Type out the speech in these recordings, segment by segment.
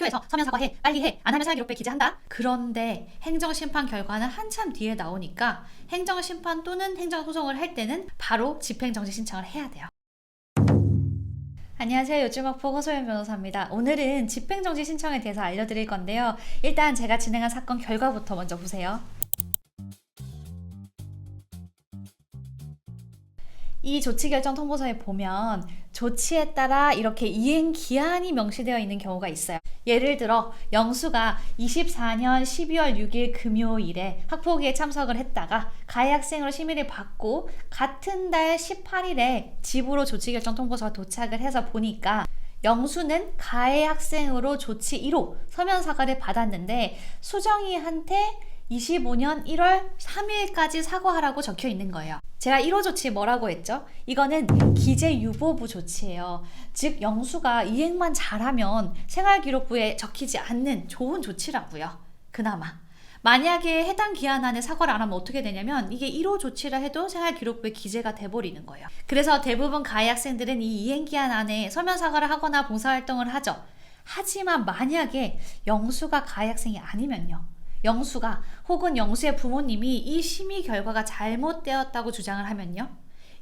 학교에서 서면 사과해, 빨리 해, 안 하면 사기록배 기재한다. 그런데 행정심판 결과는 한참 뒤에 나오니까 행정심판 또는 행정소송을 할 때는 바로 집행정지 신청을 해야 돼요. 안녕하세요. 요즘학포 허소연 변호사입니다. 오늘은 집행정지 신청에 대해서 알려드릴 건데요. 일단 제가 진행한 사건 결과부터 먼저 보세요. 이 조치 결정 통보서에 보면 조치에 따라 이렇게 이행 기한이 명시되어 있는 경우가 있어요. 예를 들어 영수가 24년 12월 6일 금요일에 학폭위에 참석을 했다가 가해 학생으로 심의를 받고 같은 달 18일에 집으로 조치 결정 통보서가 도착을 해서 보니까 영수는 가해 학생으로 조치 1호 서면 사과를 받았는데 수정이한테 25년 1월 3일까지 사과하라고 적혀 있는 거예요. 제가 1호 조치 뭐라고 했죠? 이거는 기재 유보부 조치예요. 즉 영수가 이행만 잘하면 생활기록부에 적히지 않는 좋은 조치라고요. 그나마. 만약에 해당 기한 안에 사과를 안 하면 어떻게 되냐면 이게 1호 조치라 해도 생활기록부에 기재가 돼버리는 거예요. 그래서 대부분 가해 학생들은 이 이행 기한 안에 서면 사과를 하거나 봉사활동을 하죠. 하지만 만약에 영수가 가해 학생이 아니면요. 영수가 혹은 영수의 부모님이 이 심의 결과가 잘못되었다고 주장을 하면요.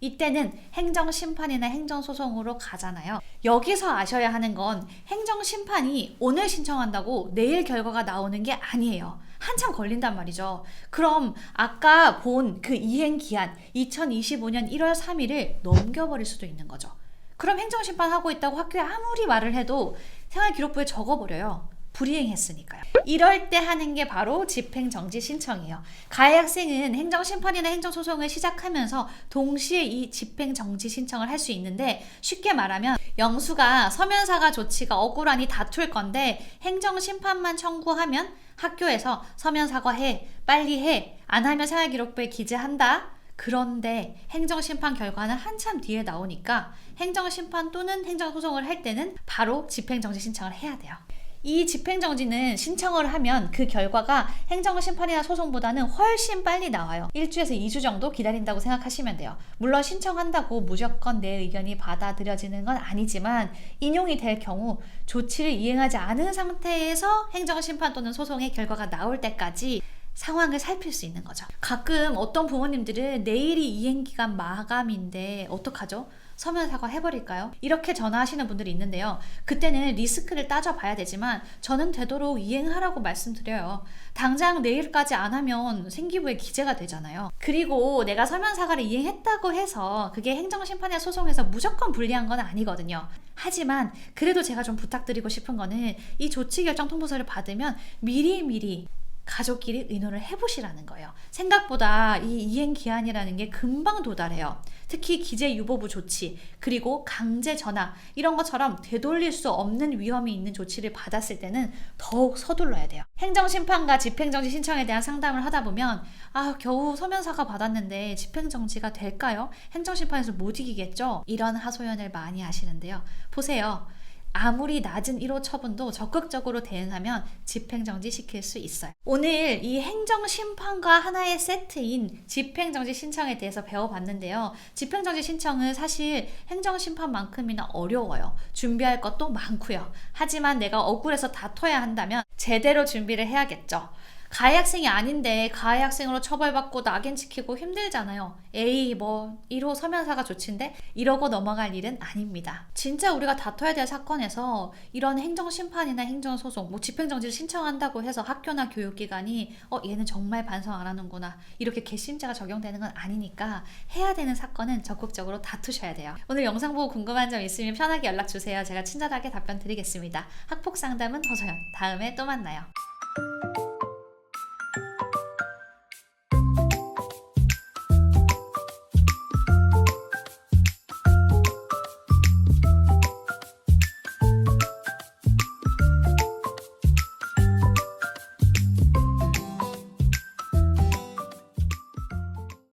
이때는 행정심판이나 행정소송으로 가잖아요. 여기서 아셔야 하는 건 행정심판이 오늘 신청한다고 내일 결과가 나오는 게 아니에요. 한참 걸린단 말이죠. 그럼 아까 본 그 이행기한 2025년 1월 3일을 넘겨버릴 수도 있는 거죠. 그럼 행정심판 하고 있다고 학교에 아무리 말을 해도 생활기록부에 적어버려요. 불이행했으니까요. 이럴 때 하는 게 바로 집행정지 신청이에요. 가해 학생은 행정심판이나 행정소송을 시작하면서 동시에 이 집행정지 신청을 할 수 있는데 쉽게 말하면 영수가 서면사과 조치가 억울하니 다툴 건데 행정심판만 청구하면 학교에서 서면사과해, 빨리 해, 안 하면 생활기록부에 기재한다. 그런데 행정심판 결과는 한참 뒤에 나오니까 행정심판 또는 행정소송을 할 때는 바로 집행정지 신청을 해야 돼요. 이 집행정지는 신청을 하면 그 결과가 행정심판이나 소송보다는 훨씬 빨리 나와요. 1주에서 2주 정도 기다린다고 생각하시면 돼요. 물론 신청한다고 무조건 내 의견이 받아들여지는 건 아니지만 인용이 될 경우 조치를 이행하지 않은 상태에서 행정심판 또는 소송의 결과가 나올 때까지 상황을 살필 수 있는 거죠. 가끔 어떤 부모님들은 내일이 이행기간 마감인데 어떡하죠? 서면 사과 해버릴까요? 이렇게 전화하시는 분들이 있는데요. 그때는 리스크를 따져봐야 되지만 저는 되도록 이행하라고 말씀드려요. 당장 내일까지 안 하면 생기부에 기재가 되잖아요. 그리고 내가 서면 사과를 이행했다고 해서 그게 행정심판의 소송에서 무조건 불리한 건 아니거든요. 하지만 그래도 제가 좀 부탁드리고 싶은 거는 이 조치 결정 통보서를 받으면 미리미리 가족끼리 의논을 해보시라는 거예요. 생각보다 이 이행 기한이라는 게 금방 도달해요. 특히 기재 유보부 조치, 그리고 강제 전화, 이런 것처럼 되돌릴 수 없는 위험이 있는 조치를 받았을 때는 더욱 서둘러야 돼요. 행정심판과 집행정지 신청에 대한 상담을 하다 보면, 아, 겨우 서면사과 받았는데 집행정지가 될까요? 행정심판에서 못 이기겠죠? 이런 하소연을 많이 하시는데요. 보세요. 아무리 낮은 1호 처분도 적극적으로 대응하면 집행정지 시킬 수 있어요. 오늘 이 행정심판과 하나의 세트인 집행정지 신청에 대해서 배워봤는데요. 집행정지 신청은 사실 행정심판만큼이나 어려워요. 준비할 것도 많고요. 하지만 내가 억울해서 다퉈야 한다면 제대로 준비를 해야겠죠. 가해 학생이 아닌데 가해 학생으로 처벌받고 낙인 찍히고 힘들잖아요. 에이 뭐 1호 서면사가 조치인데 이러고 넘어갈 일은 아닙니다. 진짜 우리가 다퉈야 될 사건에서 이런 행정 심판이나 행정 소송, 뭐 집행 정지를 신청한다고 해서 학교나 교육기관이 어 얘는 정말 반성 안 하는구나 이렇게 개심죄가 적용되는 건 아니니까 해야 되는 사건은 적극적으로 다투셔야 돼요. 오늘 영상 보고 궁금한 점 있으면 편하게 연락 주세요. 제가 친절하게 답변 드리겠습니다. 학폭 상담은 허소연. 다음에 또 만나요.